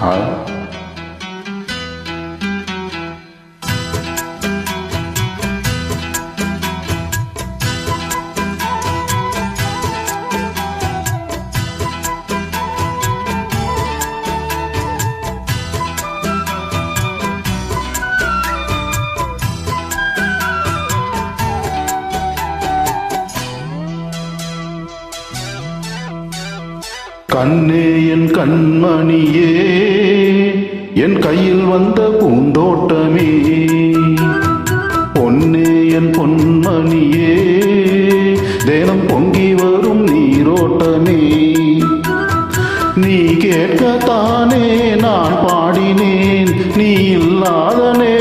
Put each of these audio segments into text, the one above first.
好 கண்ணே என் கண்மணியே என் கையில் வந்த பூந்தோட்டமே. பொன்னே என் பொன்மணியே தேனம் பொங்கி வரும் நீரோட்டமே. நீ கேட்கத்தானே நான் பாடினேன் நீ இல்லாதனே.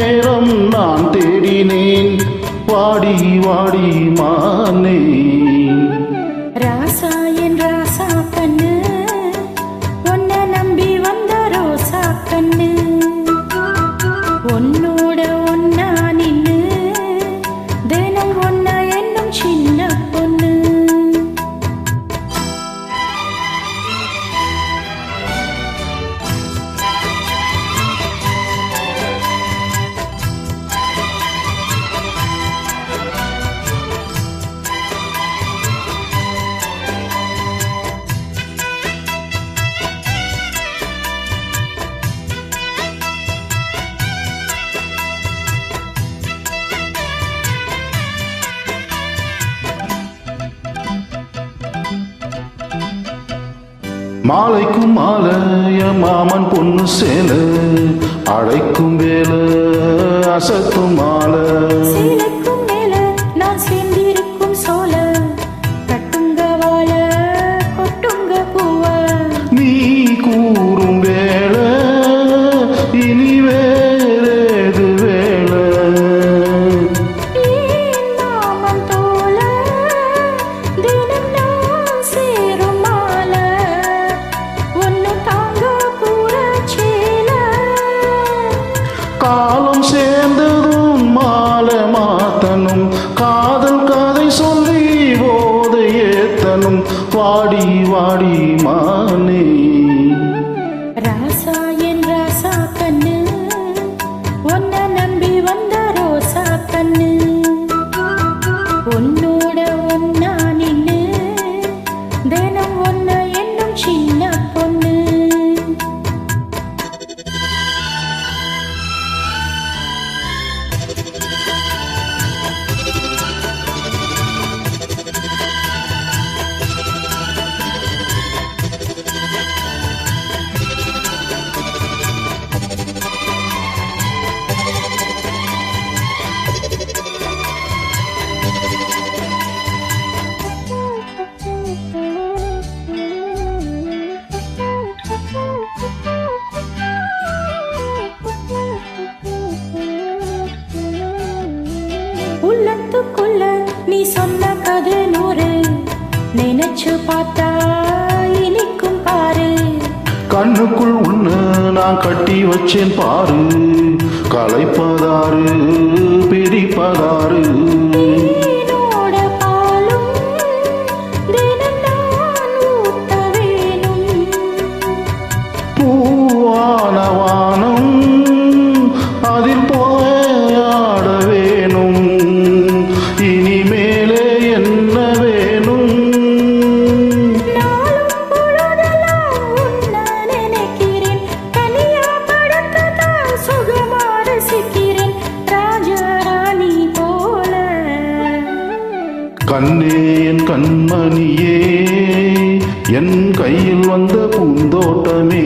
மாலைக்கும் மாலைய மாமன் பொண்ணு சேல அழைக்கும் வேல அசத்தும் மாலை. சீலைக்கும் மேல நான் சேர்ந்திருக்கும் சோல கட்டுங்க வாழ கொட்டுங்க பூவ. நீ கூறும் வேல இனி காலம் சேர்ந்ததும் சொன்ன நூறு நினைச்சு பார்த்தா இனிக்கும் பாரு. கண்ணுக்குள் உன்ன நான் கட்டி வச்சேன் பாரு. கலைப்பதாரு பிடிப்பதா கண்ணே என் கண்மணியே என் கையில் வந்த பூந்தோட்டமே.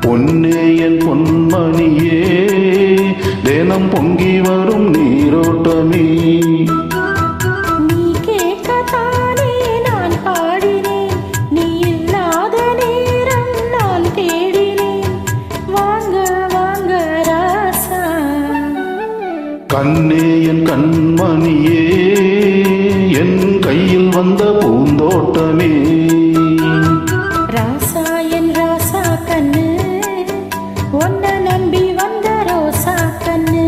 பொன்னே என் பொன்மணியே தேனம் பொங்கி வரும் நீரோட்டமே. நீயே என் கையில் வந்த பூந்தோட்டமே. ராசா என் ராசா கண்ணு ஒன்ன நம்பி வந்த ரோசா கண்ணு.